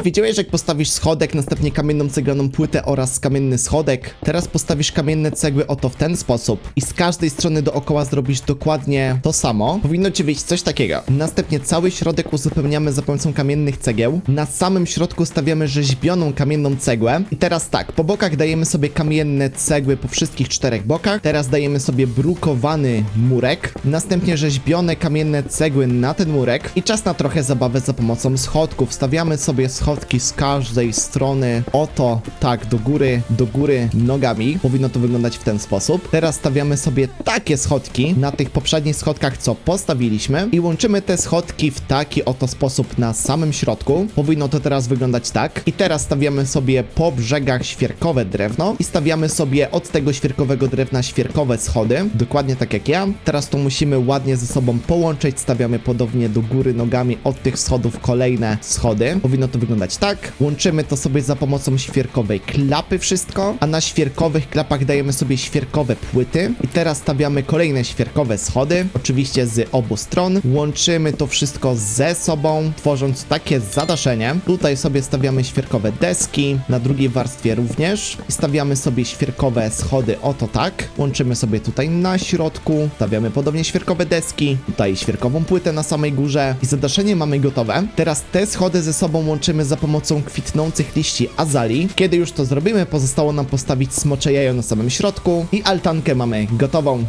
Czy wiedziałeś, że jak postawisz schodek, następnie kamienną ceglaną płytę oraz kamienny schodek? Teraz postawisz kamienne cegły oto w ten sposób i z każdej strony dookoła zrobisz dokładnie to samo. Powinno ci wyjść coś takiego. Następnie cały środek uzupełniamy za pomocą kamiennych cegieł. Na samym środku stawiamy rzeźbioną kamienną cegłę. I teraz tak, po bokach dajemy sobie kamienne cegły po wszystkich czterech bokach. Teraz dajemy sobie brukowany murek. Następnie rzeźbione kamienne cegły na ten murek. I czas na trochę zabawy za pomocą schodków. Stawiamy sobie schodki z każdej strony. Oto, tak, do góry, do góry nogami. Powinno to wyglądać w ten sposób. Teraz stawiamy sobie takie schodki na tych poprzednich schodkach, co postawiliśmy. I łączymy te schodki w taki oto sposób na samym środku. Powinno to teraz wyglądać tak. I teraz stawiamy sobie po brzegach świerkowe drewno. I stawiamy sobie od tego świerkowego drewna świerkowe schody. Dokładnie tak jak ja. Teraz to musimy ładnie ze sobą połączyć. Stawiamy podobnie do góry nogami od tych schodów kolejne schody. Powinno to wyglądać tak. Łączymy to sobie za pomocą świerkowej klapy wszystko, a na świerkowych klapach dajemy sobie świerkowe płyty. I teraz stawiamy kolejne świerkowe schody, oczywiście z obu stron. Łączymy to wszystko ze sobą, tworząc takie zadaszenie. Tutaj sobie stawiamy świerkowe deski, na drugiej warstwie również. I stawiamy sobie świerkowe schody oto tak. Łączymy sobie tutaj na środku, stawiamy podobnie świerkowe deski, tutaj świerkową płytę na samej górze i zadaszenie mamy gotowe. Teraz te schody ze sobą łączymy za pomocą kwitnących liści azalii. Kiedy już to zrobimy, pozostało nam postawić smocze jajo na samym środku i altankę mamy gotową.